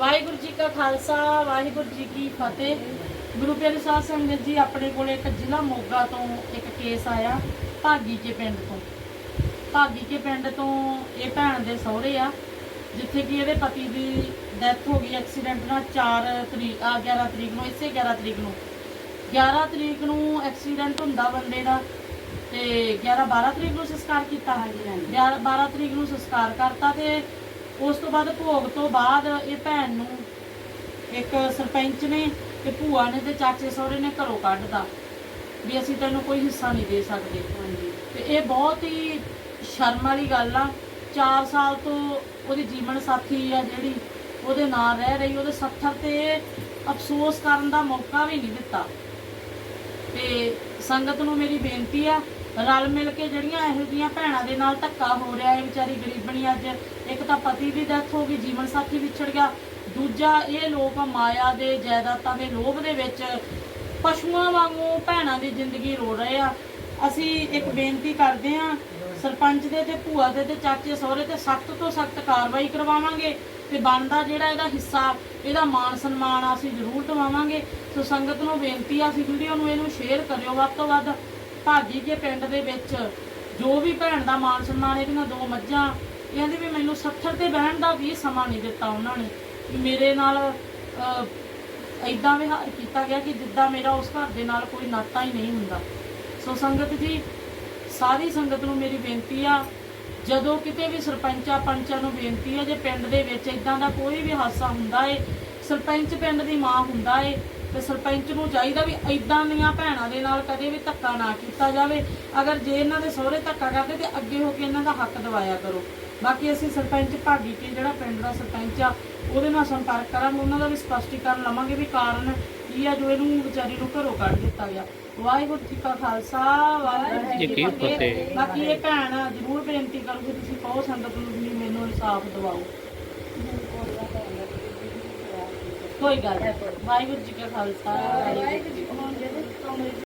ਵਾਹਿਗੁਰੂ ਜੀ ਕਾ ਖਾਲਸਾ ਵਾਹਿਗੁਰੂ ਜੀ ਕੀ ਫਤਿਹ। ਗੁਰੂ ਪਿਆਰੇ ਸਾਧ ਸੰਗਤ ਜੀ ਆਪਣੇ ਕੋਲੇ ਇੱਕ ਜ਼ਿਲ੍ਹਾ ਮੋਗਾ ਤੋਂ ਇੱਕ ਕੇਸ ਆਇਆ ਭਾਗੀ ਕੇ ਪਿੰਡ ਤੋਂ। ਭਾਗੀ ਕੇ ਪਿੰਡ ਤੋਂ ਇਹ ਭੈਣ ਦੇ ਸਹੁਰੇ ਆ ਜਿੱਥੇ ਕਿ ਇਹਦੇ ਪਤੀ ਦੀ ਡੈਥ ਹੋ ਗਈ ਐਕਸੀਡੈਂਟ ਨਾਲ 4 ਤਰੀਕ ਆ 11 ਤਰੀਕ ਨੂੰ ਇਸੇ 11 ਤਰੀਕ ਨੂੰ। 11 ਤਰੀਕ ਨੂੰ ਐਕਸੀਡੈਂਟ ਹੁੰਦਾ ਬੰਦੇ ਦਾ ਤੇ 11 12 ਤਰੀਕ ਨੂੰ ਸੰਸਕਾਰ ਕੀਤਾ ਹਾਂਜੀ, ਹਾਂਜੀ। 11 12 ਤਰੀਕ ਨੂੰ ਸੰਸਕਾਰ ਕਰਤਾ ਤੇ ਉਸ ਤੋਂ ਬਾਅਦ ਭੋਗ ਤੋਂ ਬਾਅਦ ਇਹ ਭੈਣ ਨੂੰ ਇੱਕ ਸਰਪੰਚ ਨੇ ਤੇ ਭੂਆ ਨੇ ਤੇ ਚਾਚੇ ਸਹੁਰੇ ਨੇ ਘਰੋਂ ਕੱਢਤਾ ਵੀ ਅਸੀਂ ਤੈਨੂੰ ਕੋਈ ਹਿੱਸਾ ਨਹੀਂ ਦੇ ਸਕਦੇ। ਹਾਂਜੀ। ਤੇ ਇਹ ਬਹੁਤ ਹੀ ਸ਼ਰਮ ਵਾਲੀ ਗੱਲ ਆ। 4 ਸਾਲ ਤੋਂ ਉਹਦੀ ਜੀਵਨ ਸਾਥੀ ਆ ਜਿਹੜੀ ਉਹਦੇ ਨਾਲ ਰਹਿ ਰਹੀ ਉਹਦੇ ਸੱਥਰ ਤੇ ਅਫਸੋਸ ਕਰਨ ਦਾ ਮੌਕਾ ਵੀ ਨਹੀਂ ਦਿੱਤਾ। ਤੇ ਸੰਗਤ ਨੂੰ ਮੇਰੀ ਬੇਨਤੀ ਆ ਰਲ ਮਿਲ ਕੇ ਜਿਹੜੀਆਂ ਇਹੋ ਜਿਹੀਆਂ ਭੈਣਾਂ ਦੇ ਨਾਲ ਧੱਕਾ ਹੋ ਰਿਹਾ ਹੈ ਵਿਚਾਰੀ ਗਰੀਬਣੀ ਅੱਜ। ਇੱਕ ਤਾਂ ਪਤੀ ਦੀ ਡੈਥ ਹੋ ਗਈ, ਜੀਵਨ ਸਾਥੀ ਵਿਛੜ ਗਿਆ। ਦੂਜਾ ਇਹ ਲੋਕ ਮਾਇਆ ਦੇ ਜਾਇਦਾਦਾਂ ਦੇ ਲੋਭ ਦੇ ਵਿੱਚ ਪਸ਼ੂਆਂ ਵਾਂਗੂ ਭੈਣਾਂ ਦੀ ਜ਼ਿੰਦਗੀ ਰੋ ਰਹੇ ਆ। ਅਸੀਂ ਇੱਕ ਬੇਨਤੀ ਕਰਦੇ ਆ ਸਰਪੰਚ ਦੇ ਤੇ ਭੂਆ ਦੇ ਤੇ ਚਾਚੇ ਸਹੁਰੇ ਤੇ ਸਖਤ ਤੋਂ ਸਖਤ ਕਾਰਵਾਈ ਕਰਵਾਵਾਂਗੇ ਤੇ ਬਣਦਾ ਜਿਹੜਾ ਇਹਦਾ ਹਿੱਸਾ, ਇਹਦਾ ਮਾਣ ਸਨਮਾਨ ਆ ਅਸੀਂ ਜ਼ਰੂਰ ਦਵਾਵਾਂਗੇ। ਸੋ ਸੰਗਤ ਨੂੰ ਬੇਨਤੀ ਆ, ਅਸੀਂ ਵੀਡੀਓ ਨੂੰ ਇਹਨੂੰ ਸ਼ੇਅਰ ਕਰਿਓ ਵੱਧ ਤੋਂ ਵੱਧ। ਭਾਜੀ ਕੇ ਪਿੰਡ ਦੇ ਵਿੱਚ ਜੋ ਵੀ ਭੈਣ ਦਾ ਮਾਣ ਸਨਮਾਨ ਇਹਦੀਆਂ ਦੋ ਮੱਝਾਂ ਕਹਿੰਦੇ ਵੀ ਮੈਨੂੰ ਸੱਥਰ ਤੇ ਬਹਿਣ ਦਾ ਵੀ ਸਮਾਂ ਨਹੀਂ ਦਿੱਤਾ ਉਹਨਾਂ ਨੇ। ਮੇਰੇ ਨਾਲ ਅਹ, ਵਿਹਾਰ ਕੀਤਾ ਗਿਆ ਕਿ ਜਿੱਦਾਂ ਮੇਰਾ ਉਸ ਘਰ ਦੇ ਨਾਲ ਕੋਈ ਨਾਤਾ ਹੀ ਨਹੀਂ ਹੁੰਦਾ। ਸੋ ਸੰਗਤ ਜੀ ਸਾਰੀ ਸੰਗਤ ਨੂੰ ਮੇਰੀ ਬੇਨਤੀ ਆ ਜਦੋਂ ਕਿਤੇ ਵੀ ਸਰਪੰਚਾਂ ਪੰਚਾਂ ਨੂੰ ਬੇਨਤੀ ਆ ਜੇ ਪਿੰਡ ਦੇ ਵਿੱਚ ਇਦਾਂ ਦਾ ਕੋਈ ਵੀ ਹਾਦਸਾ ਹੁੰਦਾ ਏ ਸਰਪੰਚ ਪਿੰਡ ਦੀ ਮਾਂ ਹੁੰਦਾ ਏ ਤੇ ਸਰਪੰਚ ਨੂੰ ਚਾਹੀਦਾ ਵੀ ਇਦਾਂ ਦੀਆਂ ਭੈਣਾਂ ਦੇ ਨਾਲ ਕਦੇ ਵੀ ਧੱਕਾ ਨਾ ਕੀਤਾ ਜਾਵੇ। ਅਗਰ ਜੇ ਇਹਨਾਂ ਦੇ ਸਹੁਰੇ ਧੱਕਾ ਕਰਦੇ ਤੇ ਅੱਗੇ ਹੋ ਕੇ ਇਹਨਾਂ ਦਾ ਹੱਕ ਦਿਵਾਇਆ ਕਰੋ। ਬਾਕੀ ਅਸੀਂ ਸਰਪੰਚ ਭਾਗੀ ਕੇ ਜਿਹੜਾ ਪਿੰਡ ਦਾ ਸਰਪੰਚ ਆ ਉਹਦੇ ਨਾਲ ਸੰਪਰਕ ਕਰਾਂਗੇ। ਉਹਨਾਂ ਦਾ ਵੀ ਸਪਸ਼ਟੀਕਰਨ ਲਵਾਂਗੇ ਵੀ ਕਾਰਨ ਕੀ ਆ ਜੋ ਇਹਨੂੰ ਵਿਚਾਰੀ ਨੂੰ ਘਰੋਂ ਕੱਢ ਦਿੱਤਾ ਗਿਆ। ਵਾਹਿਗੁਰੂ ਜੀ ਕਾ ਖਾਲਸਾ ਵਾਹਿਗੁਰੂ ਜੀ ਕੀ ਫਤਿਹ। ਬਾਕੀ ਇਹ ਭੈਣ ਜ਼ਰੂਰ ਬੇਨਤੀ ਕਰੂਗੀ ਤੁਸੀਂ ਕਹੋ ਸੰਗਤ ਨੂੰ ਮੈਨੂੰ ਇਨਸਾਫ ਦਿਵਾਓ। ਕੋਈ ਗੱਲ ਨਹੀਂ। ਵਾਹਿਗੁਰੂ ਜੀ ਕਾ ਖਾਲਸਾ ਵਾਹਿਗੁਰੂ ਜੀ ਕੀ ਫਤਿਹ।